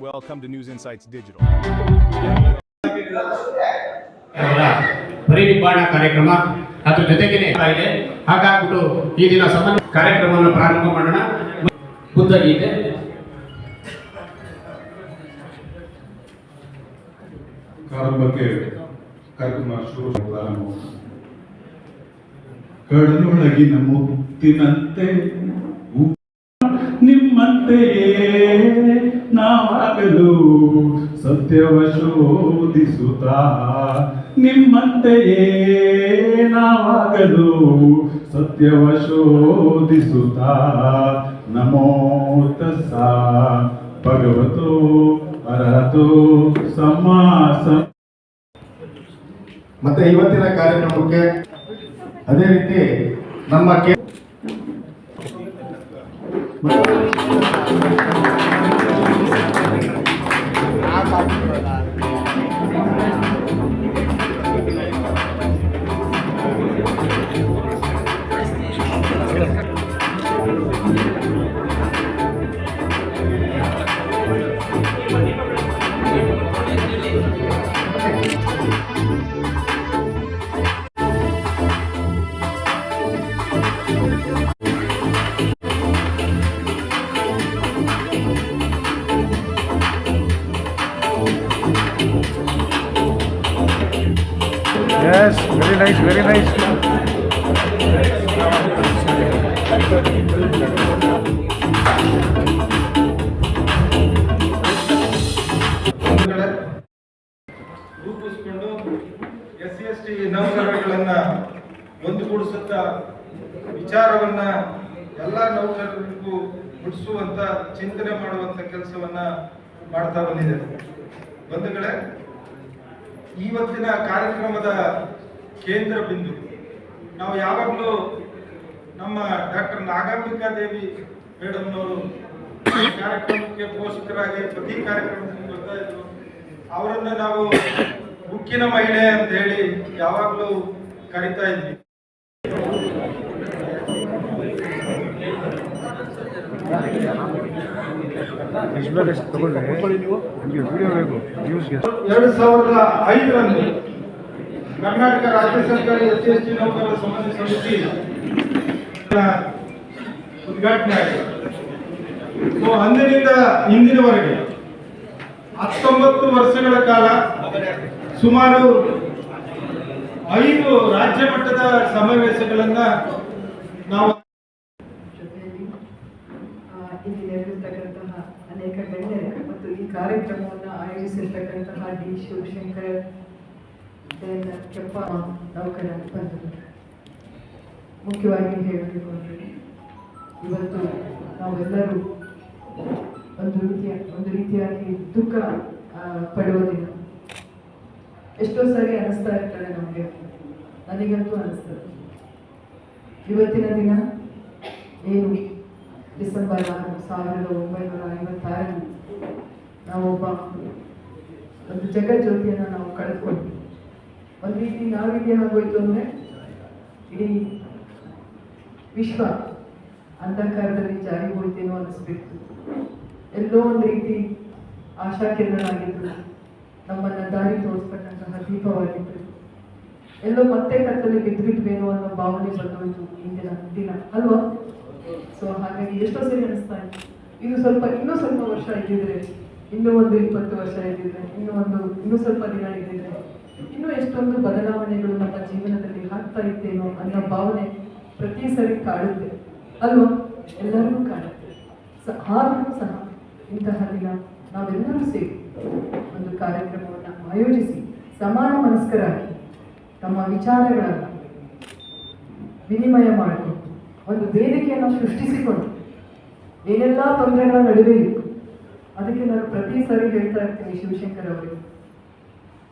Welcome to News Insights Digital. ಬರೀ ನಿಬ್ಬಾಣ ಕಾರ್ಯಕ್ರಮ ಅದ್ರ ಜೊತೆಗೇನೆ ಇದೆ. ಹಾಗಾಗ್ಬಿಟ್ಟು ಈ ದಿನ ಕಾರ್ಯಕ್ರಮವನ್ನು ಪ್ರಾರಂಭ ಮಾಡೋಣ. ಬುದ್ಧ ಗೀತೆ. ಪ್ರಾರಂಭಕ್ಕೆ ಕಾರ್ಯಕ್ರಮ ಶುರು ಕಡಲೊಳಗಿನ ಮುತ್ತಿನಂತೆ ನಿಮ್ಮಂತೆಯೇ. ನಾವಾಗಲು ಸತ್ಯವ ಶೋಧಿಸುತ್ತ? ನಿಮ್ಮಂತೆಯೇ ನಾವಾಗಲು ಸತ್ಯವ ಶೋಧಿಸುತ್ತ? ನಮೋ ತಸ್ಸ ಭಗವತೋ ಅರಹತೋ ಸಮಾಸ ಮತ್ತೆ ಇವತ್ತಿನ ಕಾರ್ಯಕ್ರಮಕ್ಕೆ ಅದೇ ರೀತಿ ನಮ್ಮ Yes, very nice, very nice. ರೂಪಿಸಿಕೊಂಡು ಎಸ್ ಸಿ ಎಸ್ ಟಿ ನೌಕರರುಗಳನ್ನ ಒಂದುಗೂಡಿಸುತ್ತ ವಿಚಾರವನ್ನ ಎಲ್ಲ ನೌಕರರಿಗೂ ಮುಟ್ಟಿಸುವಂತ ಚಿಂತನೆ ಮಾಡುವಂತ ಕೆಲಸವನ್ನ ಮಾಡ್ತಾ ಬಂದಿದೆ ಬಂಧುಗಳೇ ಇವತ್ತಿನ ಕಾರ್ಯಕ್ರಮದ ಕೇಂದ್ರ ಬಿಂದು. ನಾವು ಯಾವಾಗಲೂ ನಮ್ಮ ಡಾಕ್ಟರ್ ನಾಗಾಂಬಿಕಾ ದೇವಿ ಮೇಡಮ್ನವರು ಕಾರ್ಯಕ್ರಮಕ್ಕೆ ಪೋಷಕರಾಗಿ ಪ್ರತಿ ಕಾರ್ಯಕ್ರಮಕ್ಕೆ ಬರ್ತಾ ಇದ್ರು. ಅವರನ್ನ ನಾವು ಉಕ್ಕಿನ ಮಹಿಳೆ ಅಂತ ಹೇಳಿ ಯಾವಾಗಲೂ ಕರಿತಾ ಇದ್ವಿ. ಎರಡು ಸಾವಿರದ ಐದರಲ್ಲಿ ಕರ್ನಾಟಕ ರಾಜ್ಯ ಸರ್ಕಾರ ಎಸ್ ಸಿ ಎಸ್ ಟಿ ನೌಕರರ ಸಮಸ್ಯೆ ಸಮಿತಿ ಉದ್ಘಾಟನೆ ಆಗಿದೆ. ಸೊ ಅಂದಿನಿಂದ ಇಂದಿನವರೆಗೆ ಹತ್ತೊಂಬತ್ತು ವರ್ಷಗಳ ಕಾಲ ಸುಮಾರು ಐದು ರಾಜ್ಯ ಮಟ್ಟದ ಸಮಾವೇಶಗಳನ್ನ ನಾವು ಜೊತೆಯಲ್ಲಿ ಆ, ಇಲ್ಲಿ ನೆರೆದಿರ್ತಕ್ಕಂತಹ ಅನೇಕ ಗಣ್ಯರು ಮತ್ತು ಈ ಕಾರ್ಯಕ್ರಮವನ್ನು ಆಯೋಜಿಸಿರ್ತಕ್ಕಂತಹ ಡಿ ಶಿವಶಂಕರ್ ಕೆಪ್ಪ ನೌಕರ ಬಂಧುಗಳು ಮುಖ್ಯವಾಗಿ ಹೇಳಬೇಕು ಅಂದರೆ ಇವತ್ತು ನಾವೆಲ್ಲರೂ ಒಂದು ರೀತಿಯ, ಒಂದು ರೀತಿಯಾಗಿ ದುಃಖ ಪಡುವುದಿಲ್ಲ ಎಷ್ಟೋ ಸಾರಿ ಅನಿಸ್ತಾ ಇರ್ತಾರೆ ನಮಗೆ. ನನಗಂತೂ ಅನಿಸ್ತದೆ. ಇವತ್ತಿನ ದಿನ ಏನು? ಡಿಸೆಂಬರ್ ಆರು, ಸಾವಿರದ ಒಂಬೈನೂರ ಐವತ್ತಾರರಲ್ಲಿ ನಾವೊಬ್ಬ ಒಂದು ಜಗಜ್ಯೋತಿಯನ್ನು ನಾವು ಕಳೆದುಕೊಂಡ್ವಿ. ಒಂದು ರೀತಿ ನಾವಿಗೆ ಆಗೋಯ್ತು ಅಂದರೆ ಇಡೀ ವಿಶ್ವ ಅಂಧಕಾರದಲ್ಲಿ ಜಾರಿ ಹೋಯ್ತೇನೋ ಅನಿಸ್ಬಿಡ್ತು ಎಲ್ಲೋ ಒಂದು ರೀತಿ ಆಶಾಕಿರಣರಾಗಿದ್ದು ನಮ್ಮನ್ನು ದಾರಿ ತೋರಿಸ್ತಕ್ಕಂತಹ ದೀಪವಾಗಿದ್ದು, ಎಲ್ಲೋ ಮತ್ತೆ ಕತ್ತಲ್ಲಿ ಬಿದ್ದುಬಿಟ್ವೇನೋ ಅನ್ನೋ ಭಾವನೆ ಬಂದೋಯ್ತು ಇಂದಿನ ದಿನ, ಅಲ್ವಾ? ಸೊ ಹಾಗಾಗಿ ಎಷ್ಟೋ ಸರಿ ಅನಿಸ್ತಾ ಇತ್ತು ಇದು ಸ್ವಲ್ಪ, ಇನ್ನೂ ಸ್ವಲ್ಪ ವರ್ಷ ಇದ್ದಿದ್ರೆ ಇನ್ನೂ ಒಂದು ಇಪ್ಪತ್ತು ವರ್ಷ ಇದ್ದಿದ್ರೆ, ಇನ್ನೂ ಒಂದು, ಇನ್ನೂ ಸ್ವಲ್ಪ ದಿನ ಇದ್ದಿದ್ರೆ, ಇನ್ನೂ ಎಷ್ಟೊಂದು ಬದಲಾವಣೆಗಳು ನಮ್ಮ ಜೀವನದಲ್ಲಿ ಆಗ್ತಾ ಇತ್ತೇನೋ ಅನ್ನೋ ಭಾವನೆ ಪ್ರತಿ ಸರಿ ಕಾಡುತ್ತೆ. ಅಲ್ವಾ? ಎಲ್ಲರಿಗೂ ಕಾಡುತ್ತೆ. ಸ, ಆದರೂ ಸಹ ಇಂತಹ ದಿನ ನಾವೆಲ್ಲರೂ ಸೇರಿ ಒಂದು ಕಾರ್ಯಕ್ರಮವನ್ನು ಆಯೋಜಿಸಿ ಸಮಾನ ಮನಸ್ಕರಾಗಿ ತಮ್ಮ ವಿಚಾರಗಳನ್ನು ವಿನಿಮಯ ಮಾಡಿಕೊಂಡು ಒಂದು ವೇದಿಕೆಯನ್ನು ಸೃಷ್ಟಿಸಿಕೊಂಡು ಏನೆಲ್ಲ ತೊಂದರೆಗಳ ನಡುವೆಯೂ ಅದಕ್ಕೆ ನಾನು ಪ್ರತಿ ಸಾರಿ ಹೇಳ್ತಾ ಇರ್ತೀನಿ ಶಿವಶಂಕರ್ ಅವರಿಗೆ.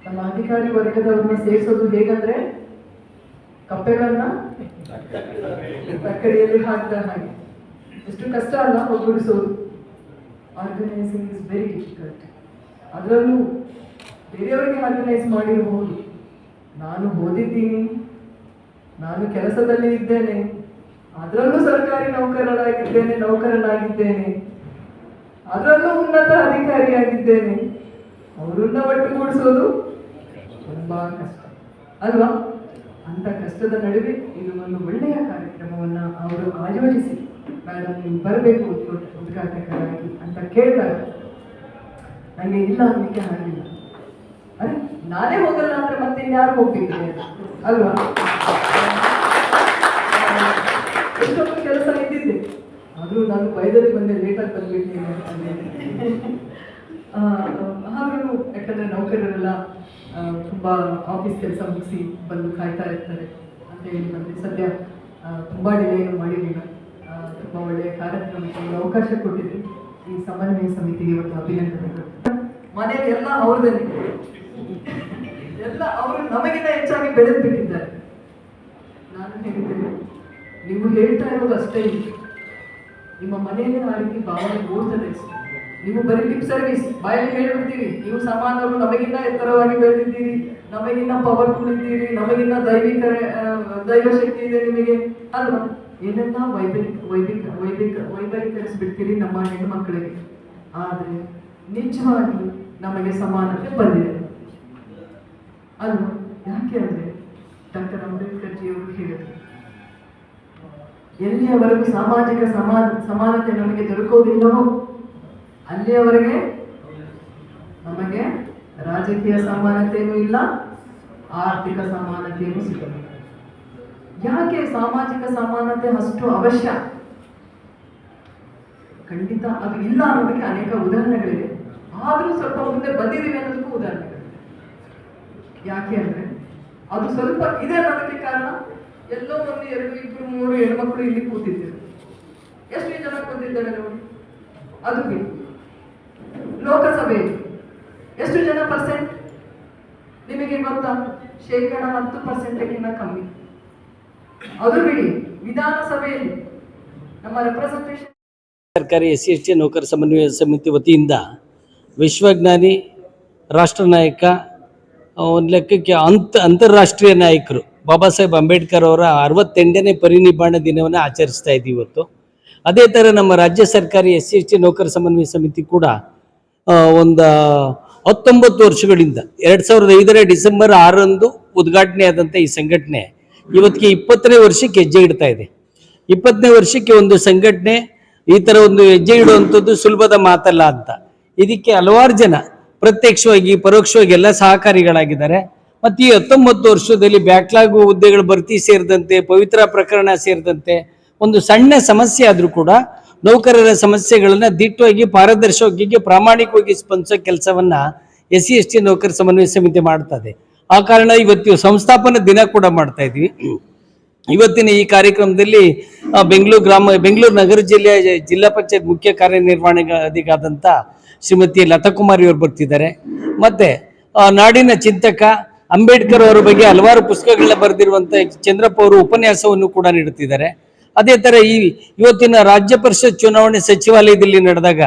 ನಮ್ಮ ಅಧಿಕಾರಿ ವರ್ಗದವ್ರನ್ನ ಸೇರಿಸೋದು ಹೇಗಂದ್ರೆ ಕಪ್ಪೆಗಳನ್ನ ತಕ್ಕಡಿಯಲ್ಲಿ ಹಾಕಿದ ಹಾಗೆ. ಎಷ್ಟು ಕಷ್ಟ ಅಲ್ಲ, ಒಗ್ಗೂಡಿಸೋದು. ಆರ್ಗನೈಸಿಂಗ್ ಇಸ್ ವೆರಿ ಡಿಫಿಕಲ್ಟ್ ಅದರಲ್ಲೂ ಬೇರೆಯವರಿಗೆ ಆರ್ಗನೈಸ್ ಮಾಡಿರಬಹುದು ನಾನು ಓದಿದ್ದೀನಿ, ನಾನು ಕೆಲಸದಲ್ಲಿ ಇದ್ದೇನೆ, ಅದರಲ್ಲೂ ಸರ್ಕಾರಿ ನೌಕರರಾಗಿದ್ದೇನೆ ನೌಕರನಾಗಿದ್ದೇನೆ. ಅದರಲ್ಲೂ ಉನ್ನತ ಅಧಿಕಾರಿಯಾಗಿದ್ದೇನೆ. ಅವರನ್ನ ಒಟ್ಟುಗೂಡಿಸೋದು ತುಂಬಾ ಕಷ್ಟ. ಅಲ್ವಾ? ಅಂತ ಕಷ್ಟದ ನಡುವೆ ಇದು ಒಂದು ಒಳ್ಳೆಯ ಕಾರ್ಯಕ್ರಮವನ್ನು ಅವರು ಆಯೋಜಿಸಿ ಮೇಡಮ್ ನೀವು ಬರಬೇಕು ಉದ್ಘಾಟ- ಉದ್ಘಾಟಕರಾಗಿ ಅಂತ ಕೇಳಿದಾಗ ನನಗೆ ಇಲ್ಲ ಅನ್ನಲಿಕ್ಕೆ ಆಗಿಲ್ಲ ಅರೆ, ನಾನೇ ಹೋಗಲ್ಲ, ಅಂದ್ರೆ ಮತ್ತೆ ಇನ್ಯಾರು ಹೋಗ್ತಿದ್ದೆ ಅಲ್ವಾ? ಎಷ್ಟೊಂದು ಕೆಲಸ ಇದ್ದಿದ್ದೆ ಆದರೂ ನಾನು ಬೈದಲ್ಲಿ ಬಂದೆ ಬಂದ್ಬಿಟ್ಟಿದ್ದೇನೆ ಯಾಕಂದ್ರೆ ನೌಕರರೆಲ್ಲ ತುಂಬಾ ಆಫೀಸ್ ಕೆಲಸ ಮುಗಿಸಿ ಬಂದು ಕಾಯ್ತಾ ಇರ್ತಾರೆ ಅಂತ ಹೇಳಿ ನಮಗೆ ಸದ್ಯ ತುಂಬಾ ಡಿಲೇ ಮಾಡಿರಲಿಲ್ಲ. ತುಂಬ ಒಳ್ಳೆಯ ಕಾರ್ಯಕ್ರಮಕ್ಕೆ ಅವಕಾಶ ಕೊಟ್ಟಿದ್ರಿ. ಈ ಸಮನ್ವಯ ಸಮಿತಿಗೆ ಇವತ್ತು ಅಭಿನಂದನೆಗಳು. ಮನೆಯಲ್ಲಿ ಎಲ್ಲ ಅವ್ರದಲ್ಲಿ ಎಲ್ಲ ಅವರು ನಮಗಿಂತ ಹೆಚ್ಚಾಗಿ ಬೆಳೆದು ಬಿಟ್ಟಿದ್ದಾರೆ ನಾನು ಹೇಳಿದ್ದೇನೆ ನೀವು ಹೇಳ್ತಾ ಇರೋದು ಅಷ್ಟೇ. ಇಲ್ಲ ನಿಮ್ಮ ಮನೆಯಲ್ಲಿ ಆ ರೀತಿ ಭಾವನೆ ಮೂಡ್ತದೆ ನೀವು ಬರೀ ಲಿಪ್ ಸರ್ವಿಸ್ ಬಾಯಲ್ಲಿ ಹೇಳ್ಬಿಡ್ತೀರಿ. ನೀವು ಸಮಾನರು ನಮಗಿನ್ನ ಎತ್ತರವಾಗಿ ಬೆಳೆದಿದ್ದೀರಿ, ನಮಗಿನ್ನ ಪವರ್ಫುಲ್ ಇದ್ದೀರಿ ನಮಗಿನ್ನ ದೈವಿಕ ದೈವ ಶಕ್ತಿ ಇದೆ ನಿಮಗೆ. ಅಲ್ವಾ? ಏನೆಲ್ಲ ವೈಭವಿಕ ವೈದಿಕ ವೈದಿಕ ವೈಭವೀಕರಿಸ್ಬಿಡ್ತೀರಿ ನಮ್ಮ ಹೆಣ್ಣು ಮಕ್ಕಳಿಗೆ ಆದರೆ ನಿಜವಾಗಿ ನಮಗೆ ಸಮಾನತೆ ಬಂದಿದೆ. ಅಲ್ವಾ? ಯಾಕೆ ಅಂದ್ರೆ ಡಾಕ್ಟರ್ ಅಂಬೇಡ್ಕರ್ ಜಿಯವರು ಹೇಳಿದರು ಎಲ್ಲಿಯವರೆಗೂ ಸಾಮಾಜಿಕ ಸಮಾನ, ಸಮಾನತೆ ನಮಗೆ ದೊರಕೋದಿಲ್ಲವೋ ಅಲ್ಲಿಯವರೆಗೆ ನಮಗೆ ರಾಜಕೀಯ ಸಮಾನತೆಯೂ ಇಲ್ಲ, ಆರ್ಥಿಕ ಸಮಾನತೆಯೂ ಸಿಗಲ್ಲ. ಯಾಕೆ ಸಾಮಾಜಿಕ ಸಮಾನತೆ ಅಷ್ಟು ಅವಶ್ಯ? ಖಂಡಿತ ಅದು ಇಲ್ಲ ಅನ್ನೋದಕ್ಕೆ ಅನೇಕ ಉದಾಹರಣೆಗಳಿವೆ. ಆದರೂ ಸ್ವಲ್ಪ ಮುಂದೆ ಬಂದಿದ್ದೀವಿ ಅನ್ನೋದಕ್ಕೂ ಉದಾಹರಣೆಗಳಿವೆ. ಯಾಕೆ ಅಂದ್ರೆ ಅದು ಸ್ವಲ್ಪ ಇದೆ ಅನ್ನೋದಕ್ಕೆ ಕಾರಣ ಎಲ್ಲೋ ಒಂದು ಎರಡು ಇಬ್ಬರು ಮೂರು ಹೆಣ್ಮಕ್ಳು ಇಲ್ಲಿ ಕೂತಿದ್ದೇವೆ ಎಷ್ಟು ಜನ ಕೂತಿದ್ದಾರೆ ನೋಡಿ? ಅದು ಬಿಡಿ. ಲೋಕಸಭೆ ಎಷ್ಟು ಜನ ಪರ್ಸೆಂಟ್ ನಿಮಗೆ ಗೊತ್ತಾ? ಶೇಕಡ ಹತ್ತು ಪರ್ಸೆಂಟ್ಗಿಂತ ಕಮ್ಮಿ. ಅದು ಬಿಡಿ. ವಿಧಾನಸಭೆಯಲ್ಲಿ ನಮ್ಮ ರೆಪ್ರೆಸೆಂಟೇಷನ್ ಸರ್ಕಾರಿ ಎಸ್ ಸಿ ಎಸ್ ಟಿ ನೌಕರ ಸಮನ್ವಯ ಸಮಿತಿ ವತಿಯಿಂದ ವಿಶ್ವಜ್ಞಾನಿ, ರಾಷ್ಟ್ರ ನಾಯಕ ಒಂದು ಲೆಕ್ಕಕ್ಕೆ ಅಂತ ಅಂತಾರಾಷ್ಟ್ರೀಯ ನಾಯಕರು. ಬಾಬಾ ಸಾಹೇಬ್ ಅಂಬೇಡ್ಕರ್ ಅವರ ಅರವತ್ತೆಂಟನೇ ಪರಿನಿಬ್ಬಾಣ ದಿನವನ್ನು ಆಚರಿಸ್ತಾ ಇದ್ದೀವಿ ಇವತ್ತು. ಅದೇ ಥರ ನಮ್ಮ ರಾಜ್ಯ ಸರ್ಕಾರಿ ಎಸ್ ಸಿ ಎಸ್ ಟಿ ನೌಕರ ಸಮನ್ವಯ ಸಮಿತಿ ಕೂಡ ಒಂದು ಹತ್ತೊಂಬತ್ತು ವರ್ಷಗಳಿಂದ ಎರಡು ಸಾವಿರದ ಐದರ ಡಿಸೆಂಬರ್ ಆರರಂದು ಉದ್ಘಾಟನೆ ಆದಂಥ ಈ ಸಂಘಟನೆ ಇವತ್ತಿಗೆ ಇಪ್ಪತ್ತನೇ ವರ್ಷಕ್ಕೆ ಹೆಜ್ಜೆ ಇಡ್ತಾ ಇದೆ. ಇಪ್ಪತ್ತನೇ ವರ್ಷಕ್ಕೆ ಒಂದು ಸಂಘಟನೆ, ಈ ಥರ ಒಂದು ಹೆಜ್ಜೆ ಇಡುವಂಥದ್ದು ಸುಲಭದ ಮಾತಲ್ಲ ಅಂತ. ಇದಕ್ಕೆ ಹಲವಾರು ಜನ ಪ್ರತ್ಯಕ್ಷವಾಗಿ, ಪರೋಕ್ಷವಾಗಿ ಎಲ್ಲ ಸಹಕಾರಿಗಳಾಗಿದ್ದಾರೆ. ಮತ್ತು ಈ ಹತ್ತೊಂಬತ್ತು ವರ್ಷದಲ್ಲಿ ಬ್ಯಾಕ್ಲಾಗ್ ಹುದ್ದೆಗಳ ಭರ್ತಿ ಸೇರಿದಂತೆ, ಪವಿತ್ರ ಪ್ರಕರಣ ಸೇರಿದಂತೆ ಒಂದು ಸಣ್ಣ ಸಮಸ್ಯೆ ಆದರೂ ಕೂಡ ನೌಕರರ ಸಮಸ್ಯೆಗಳನ್ನು ದಿಟ್ಟವಾಗಿ ಪಾರದರ್ಶಕವಾಗಿ ಪ್ರಾಮಾಣಿಕವಾಗಿ ಸ್ಪಂದಿಸೋ ಕೆಲಸವನ್ನ ಎಸ್ ಸಿ ಎಸ್ ಟಿ ನೌಕರ ಸಮನ್ವಯ ಸಮಿತಿ ಮಾಡ್ತದೆ. ಆ ಕಾರಣ ಇವತ್ತು ಸಂಸ್ಥಾಪನಾ ದಿನ ಕೂಡ ಮಾಡ್ತಾ ಇದ್ವಿ. ಇವತ್ತಿನ ಈ ಕಾರ್ಯಕ್ರಮದಲ್ಲಿ ಬೆಂಗಳೂರು ಗ್ರಾಮ, ಬೆಂಗಳೂರು ನಗರ ಜಿಲ್ಲೆಯ ಜಿಲ್ಲಾ ಪಂಚಾಯತ್ ಮುಖ್ಯ ಕಾರ್ಯನಿರ್ವಹಣಾಧಿಕಾದಂಥ ಶ್ರೀಮತಿ ಲತಾಕುಮಾರಿ ಅವರು ಬರ್ತಿದ್ದಾರೆ. ಮತ್ತೆ ನಾಡಿನ ಚಿಂತಕ ಅಂಬೇಡ್ಕರ್ ಅವರ ಬಗ್ಗೆ ಹಲವಾರು ಪುಸ್ತಕಗಳನ್ನ ಬರೆದಿರುವಂತ ಚಂದ್ರಪ್ಪ ಅವರು ಉಪನ್ಯಾಸವನ್ನು ಕೂಡ ನೀಡುತ್ತಿದ್ದಾರೆ. ಅದೇ ತರ ಈ ಇವತ್ತಿನ ರಾಜ್ಯ ಪರಿಷತ್ ಚುನಾವಣೆ ಸಚಿವಾಲಯದಲ್ಲಿ ನಡೆದಾಗ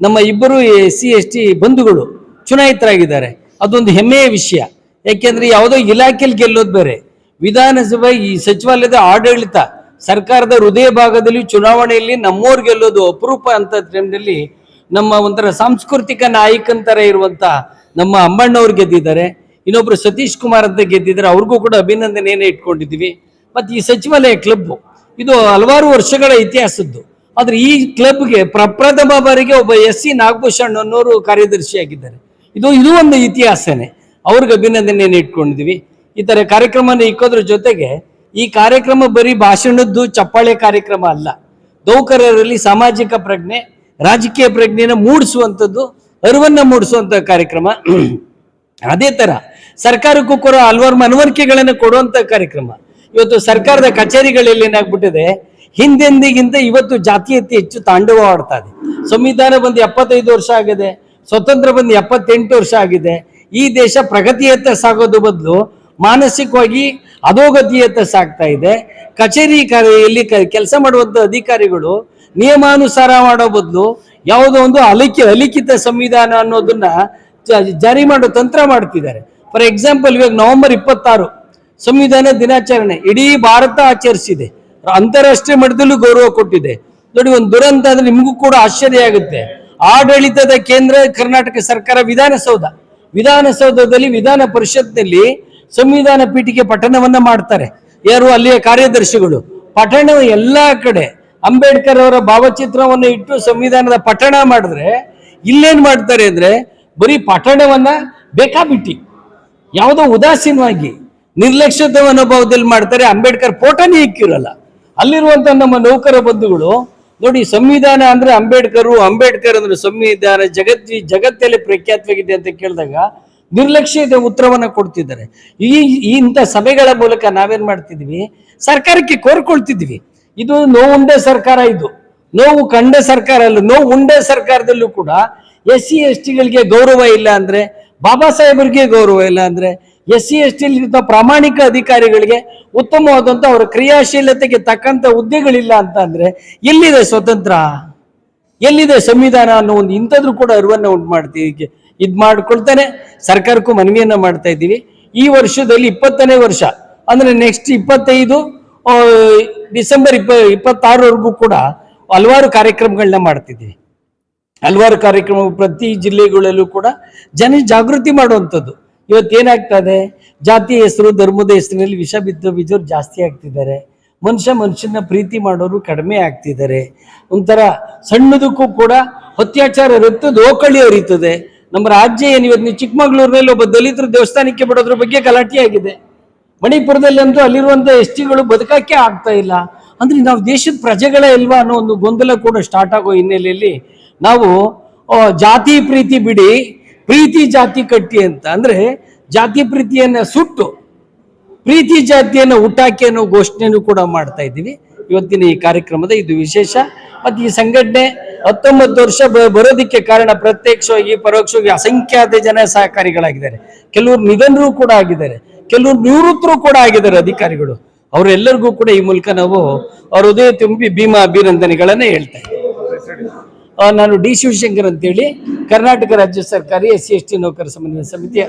ನಮ್ಮ ಇಬ್ಬರು ಎಸ್ ಸಿ ಎಸ್ ಟಿ ಬಂಧುಗಳು ಚುನಾಯಿತರಾಗಿದ್ದಾರೆ. ಅದೊಂದು ಹೆಮ್ಮೆಯ ವಿಷಯ. ಯಾಕೆಂದ್ರೆ ಯಾವುದೋ ಇಲಾಖೆಯಲ್ಲಿ ಗೆಲ್ಲೋದು ಬೇರೆ. ವಿಧಾನಸಭೆ ಈ ಸಚಿವಾಲಯದ ಆಡಳಿತ ಸರ್ಕಾರದ ಹೃದಯ ಭಾಗದಲ್ಲಿ ಚುನಾವಣೆಯಲ್ಲಿ ನಮ್ಮೋರ್ ಗೆಲ್ಲೋದು ಅಪರೂಪ ಅಂತ ಟೈಮ್ನಲ್ಲಿ ನಮ್ಮ ಒಂಥರ ಸಾಂಸ್ಕೃತಿಕ ನಾಯಕಂತರ ಇರುವಂತ ನಮ್ಮ ಅಮ್ಮಣ್ಣವ್ರು ಗೆದ್ದಿದ್ದಾರೆ. ಇನ್ನೊಬ್ರು ಸತೀಶ್ ಕುಮಾರ್ ಅಂತ ಗೆದ್ದಿದ್ದಾರೆ ಅವ್ರಿಗೂ ಕೂಡ ಅಭಿನಂದನೆಯನ್ನೇ ಇಟ್ಕೊಂಡಿದ್ದೀವಿ. ಮತ್ತೆ ಈ ಸಚಿವಾಲಯ ಕ್ಲಬ್ ಇದು ಹಲವಾರು ವರ್ಷಗಳ ಇತಿಹಾಸದ್ದು. ಆದರೆ ಈ ಕ್ಲಬ್ಗೆ ಪ್ರಪ್ರಥಮ ಬಾರಿಗೆ ಒಬ್ಬ ಎಸ್ ಸಿ ನಾಗಭೂಷಣ್ ಅನ್ನೋರು ಕಾರ್ಯದರ್ಶಿಯಾಗಿದ್ದಾರೆ. ಇದು ಇದು ಒಂದು ಇತಿಹಾಸನೇ. ಅವ್ರಿಗೆ ಅಭಿನಂದನೆಯನ್ನು ಇಟ್ಕೊಂಡಿದ್ದೀವಿ. ಈ ಥರ ಕಾರ್ಯಕ್ರಮನ ಇಕ್ಕೋದ್ರ ಜೊತೆಗೆ ಈ ಕಾರ್ಯಕ್ರಮ ಬರೀ ಭಾಷಣದ್ದು ಚಪ್ಪಾಳೆ ಕಾರ್ಯಕ್ರಮ ಅಲ್ಲ. ನೌಕರರಲ್ಲಿ ಸಾಮಾಜಿಕ ಪ್ರಜ್ಞೆ, ರಾಜಕೀಯ ಪ್ರಜ್ಞೆನ ಮೂಡಿಸುವಂಥದ್ದು, ಅರಿವನ್ನು ಮೂಡಿಸುವಂತ ಕಾರ್ಯಕ್ರಮ. ಅದೇ ತರ ಸರ್ಕಾರಕ್ಕೂ ಕೂಡ ಹಲವಾರು ಮನವರಿಕೆಗಳನ್ನು ಕೊಡುವಂತ ಕಾರ್ಯಕ್ರಮ. ಇವತ್ತು ಸರ್ಕಾರದ ಕಚೇರಿಗಳಲ್ಲಿ ಏನಾಗ್ಬಿಟ್ಟಿದೆ ಹಿಂದೆಂದಿಗಿಂತ ಇವತ್ತು ಜಾತೀಯತೆ ಹೆಚ್ಚು ತಾಂಡವವಾಡ್ತಾ ಇದೆ. ಸಂವಿಧಾನ ಬಂದು ಎಪ್ಪತ್ತೈದು ವರ್ಷ ಆಗಿದೆ, ಸ್ವತಂತ್ರ ಬಂದು ಎಪ್ಪತ್ತೆಂಟು ವರ್ಷ ಆಗಿದೆ. ಈ ದೇಶ ಪ್ರಗತಿಯತ್ತ ಸಾಗೋದು ಬದಲು ಮಾನಸಿಕವಾಗಿ ಅಧೋಗತಿಯತ್ತ ಸಾಗ್ತಾ ಇದೆ. ಕಚೇರಿ ಕಾರ್ಯಲ್ಲಿ ಕೆಲಸ ಮಾಡುವಂತ ಅಧಿಕಾರಿಗಳು ನಿಯಮಾನುಸಾರ ಮಾಡೋ ಬದಲು ಯಾವುದೋ ಒಂದು ಅಲಿಖಿ, ಅಲಿಖಿತ ಸಂವಿಧಾನ ಅನ್ನೋದನ್ನ ಜಾರಿ ಮಾಡೋ ತಂತ್ರ ಮಾಡ್ತಿದ್ದಾರೆ. ಫಾರ್ ಎಕ್ಸಾಂಪಲ್ ಇವಾಗ ನವೆಂಬರ್ ಇಪ್ಪತ್ತಾರು, ಸಂವಿಧಾನ ದಿನಾಚರಣೆ, ಇಡೀ ಭಾರತ ಆಚರಿಸಿದೆ. ಅಂತಾರಾಷ್ಟ್ರೀಯ ಮಟ್ಟದಲ್ಲೂ ಗೌರವ ಕೊಟ್ಟಿದೆ. ನೋಡಿ, ಒಂದು ದುರಂತ ಅಂದ್ರೆ ನಿಮಗೂ ಕೂಡ ಆಶ್ಚರ್ಯ ಆಗುತ್ತೆ. ಆಡಳಿತದ ಕೇಂದ್ರ ಕರ್ನಾಟಕ ಸರ್ಕಾರ ವಿಧಾನಸೌಧ. ವಿಧಾನಸೌಧದಲ್ಲಿ ವಿಧಾನ ಪರಿಷತ್ನಲ್ಲಿ ಸಂವಿಧಾನ ಪೀಠಿಕೆ ಪಠಣವನ್ನ ಮಾಡ್ತಾರೆ. ಯಾರು ಅಲ್ಲಿಯ ಕಾರ್ಯದರ್ಶಿಗಳು? ಪಠಣ ಎಲ್ಲಾ ಕಡೆ. ಅಂಬೇಡ್ಕರ್ ಅವರ ಭಾವಚಿತ್ರವನ್ನು ಇಟ್ಟು ಸಂವಿಧಾನದ ಪಠಣ ಮಾಡಿದ್ರೆ, ಇಲ್ಲೇನ್ ಮಾಡ್ತಾರೆ ಅಂದ್ರೆ ಬರೀ ಪಠಣವನ್ನ ಬೇಕಾಬಿಟ್ಟಿ. ಯಾವುದೋ ಉದಾಸೀನವಾಗಿ ನಿರ್ಲಕ್ಷ್ಯತೆ ಅನುಭವದಲ್ಲಿ ಮಾಡ್ತಾರೆ. ಅಂಬೇಡ್ಕರ್ ಫೋಟೋನೇ ಇಕ್ಕಿರಲ್ಲ. ಅಲ್ಲಿರುವಂತ ನಮ್ಮ ನೌಕರ ಬಂಧುಗಳು, ನೋಡಿ, ಸಂವಿಧಾನ ಅಂದ್ರೆ ಅಂಬೇಡ್ಕರ್ ಅಂಬೇಡ್ಕರ್ ಅಂದ್ರೆ ಸಂವಿಧಾನ, ಜಗತ್ ಜಗತ್ತಲ್ಲಿ ಪ್ರಖ್ಯಾತವಾಗಿದೆ ಅಂತ ಕೇಳಿದಾಗ ನಿರ್ಲಕ್ಷ್ಯದ ಉತ್ತರವನ್ನ ಕೊಡ್ತಿದ್ದಾರೆ. ಈ ಇಂಥ ಸಭೆಗಳ ಮೂಲಕ ನಾವೇನ್ ಮಾಡ್ತಿದ್ವಿ ಸರ್ಕಾರಕ್ಕೆ ಕೋರ್ಕೊಳ್ತಿದ್ವಿ ಇದು ನೋವುಂಡೆ ಸರ್ಕಾರ ಇದು. ನೋವು ಕಂಡ ಸರ್ಕಾರ ಅಲ್ಲ ನೋವು ಉಂಡೆ ಸರ್ಕಾರದಲ್ಲೂ ಕೂಡ ಎಸ್ ಸಿ ಎಸ್ ಟಿಗಳಿಗೆ ಗೌರವ ಇಲ್ಲ ಅಂದ್ರೆ ಬಾಬಾ ಸಾಹೇಬರಿಗೆ ಗೌರವ ಇಲ್ಲ ಅಂದ್ರೆ ಎಸ್ ಸಿ ಎಸ್ ಟಿ ಪ್ರಾಮಾಣಿಕ ಅಧಿಕಾರಿಗಳಿಗೆ ಉತ್ತಮವಾದಂತ ಅವರ ಕ್ರಿಯಾಶೀಲತೆಗೆ ತಕ್ಕಂತ ಹುದ್ದೆಗಳಿಲ್ಲ ಅಂತ ಅಂದ್ರೆ ಎಲ್ಲಿದೆ ಸ್ವತಂತ್ರ? ಎಲ್ಲಿದೆ ಸಂವಿಧಾನ ಅನ್ನೋ ಒಂದು ಇಂಥದ್ರು ಕೂಡ ಅರಿವನ್ನು ಉಂಟು ಮಾಡ್ತೀವಿ ಇದ್ ಮಾಡ್ಕೊಳ್ತಾನೆ. ಸರ್ಕಾರಕ್ಕೂ ಮನವಿಯನ್ನ ಮಾಡ್ತಾ ಇದ್ದೀವಿ. ಈ ವರ್ಷದಲ್ಲಿ ಇಪ್ಪತ್ತನೇ ವರ್ಷ. ಅಂದ್ರೆ ನೆಕ್ಸ್ಟ್ ಇಪ್ಪತ್ತೈದು ಡಿಸೆಂಬರ್ ಇಪ್ಪ, ಇಪ್ಪತ್ತಾರವರೆಗೂ ಕೂಡ ಹಲವಾರು ಕಾರ್ಯಕ್ರಮಗಳನ್ನ ಮಾಡ್ತಿದ್ದೀವಿ. ಹಲವಾರು ಕಾರ್ಯಕ್ರಮ ಪ್ರತಿ ಜಿಲ್ಲೆಗಳಲ್ಲೂ ಕೂಡ ಜನ ಜಾಗೃತಿ ಮಾಡುವಂಥದ್ದು. ಇವತ್ತೇನಾಗ್ತದೆ ಜಾತಿ ಹೆಸರು, ಧರ್ಮದ ಹೆಸರಿನಲ್ಲಿ ವಿಷ ಬಿದ್ದು ಬೀಜರು ಜಾಸ್ತಿ ಆಗ್ತಿದ್ದಾರೆ. ಮನುಷ್ಯ ಮನುಷ್ಯನ ಪ್ರೀತಿ ಮಾಡೋರು ಕಡಿಮೆ ಆಗ್ತಿದ್ದಾರೆ. ಒಂಥರ ಸಣ್ಣದಕ್ಕೂ ಕೂಡ ಅತ್ಯಾಚಾರ ರಕ್ತದ ಓಕಳಿ ಹರಿತದೆ. ನಮ್ಮ ರಾಜ್ಯ ಏನು ಇವತ್ತು ನೀವು ಚಿಕ್ಕಮಗಳೂರಿನಲ್ಲಿ ಒಬ್ಬ ದಲಿತರು ದೇವಸ್ಥಾನಕ್ಕೆ ಬಿಡೋದ್ರ ಬಗ್ಗೆ ಗಲಾಟೆ ಆಗಿದೆ. ಮಣಿಪುರದಲ್ಲಿ ಅಂತೂ ಅಲ್ಲಿರುವಂತ ಎಸ್ ಟಿಗಳು ಬದುಕಕ್ಕೆ ಆಗ್ತಾ ಇಲ್ಲ. ಅಂದ್ರೆ ನಾವು ದೇಶದ ಪ್ರಜೆಗಳೇ ಇಲ್ವಾ ಅನ್ನೋ ಒಂದು ಗೊಂದಲ ಕೂಡ ಸ್ಟಾರ್ಟ್ ಆಗೋ ಹಿನ್ನೆಲೆಯಲ್ಲಿ ನಾವು ಜಾತಿ ಪ್ರೀತಿ ಬಿಡಿ, ಪ್ರೀತಿ ಜಾತಿ ಕಟ್ಟಿ ಅಂತ. ಅಂದ್ರೆ ಜಾತಿ ಪ್ರೀತಿಯನ್ನ ಸುಟ್ಟು, ಪ್ರೀತಿ ಜಾತಿಯನ್ನು ಹುಟ್ಟಾಕಿ ಅನ್ನೋ ಘೋಷಣೆಯನ್ನು ಕೂಡ ಮಾಡ್ತಾ ಇದ್ದೀವಿ. ಇವತ್ತಿನ ಈ ಕಾರ್ಯಕ್ರಮದ ಇದು ವಿಶೇಷ. ಮತ್ತು ಈ ಸಂಘಟನೆ ಹತ್ತೊಂಬತ್ತು ವರ್ಷ ಬರೋದಿಕ್ಕೆ ಕಾರಣ ಪ್ರತ್ಯಕ್ಷವಾಗಿ ಪರೋಕ್ಷವಾಗಿ ಅಸಂಖ್ಯಾತ ಜನ ಸಹಕಾರಿಗಳಾಗಿದ್ದಾರೆ. ಕೆಲವರು ನಿಧನರು ಕೂಡ ಆಗಿದ್ದಾರೆ. ಕೆಲವರು ನಿವೃತ್ತರು ಕೂಡ ಆಗಿದ್ದಾರೆ ಅಧಿಕಾರಿಗಳು. ಅವರೆಲ್ಲರಿಗೂ ಕೂಡ ಈ ಮೂಲಕ ನಾವು ಅವ್ರ ಹೃದಯ ತುಂಬಿ ಭೀಮಾ ಅಭಿನಂದನೆಗಳನ್ನ ಹೇಳ್ತಾ ನಾನು ಡಿ ಶಿವಶಂಕರ್ ಅಂತೇಳಿ ಕರ್ನಾಟಕ ರಾಜ್ಯ ಸರ್ಕಾರಿ ಎಸ್ ಸಿ ಎಸ್ ಟಿ ನೌಕರ ಸಮನ್ವಯ ಸಮಿತಿ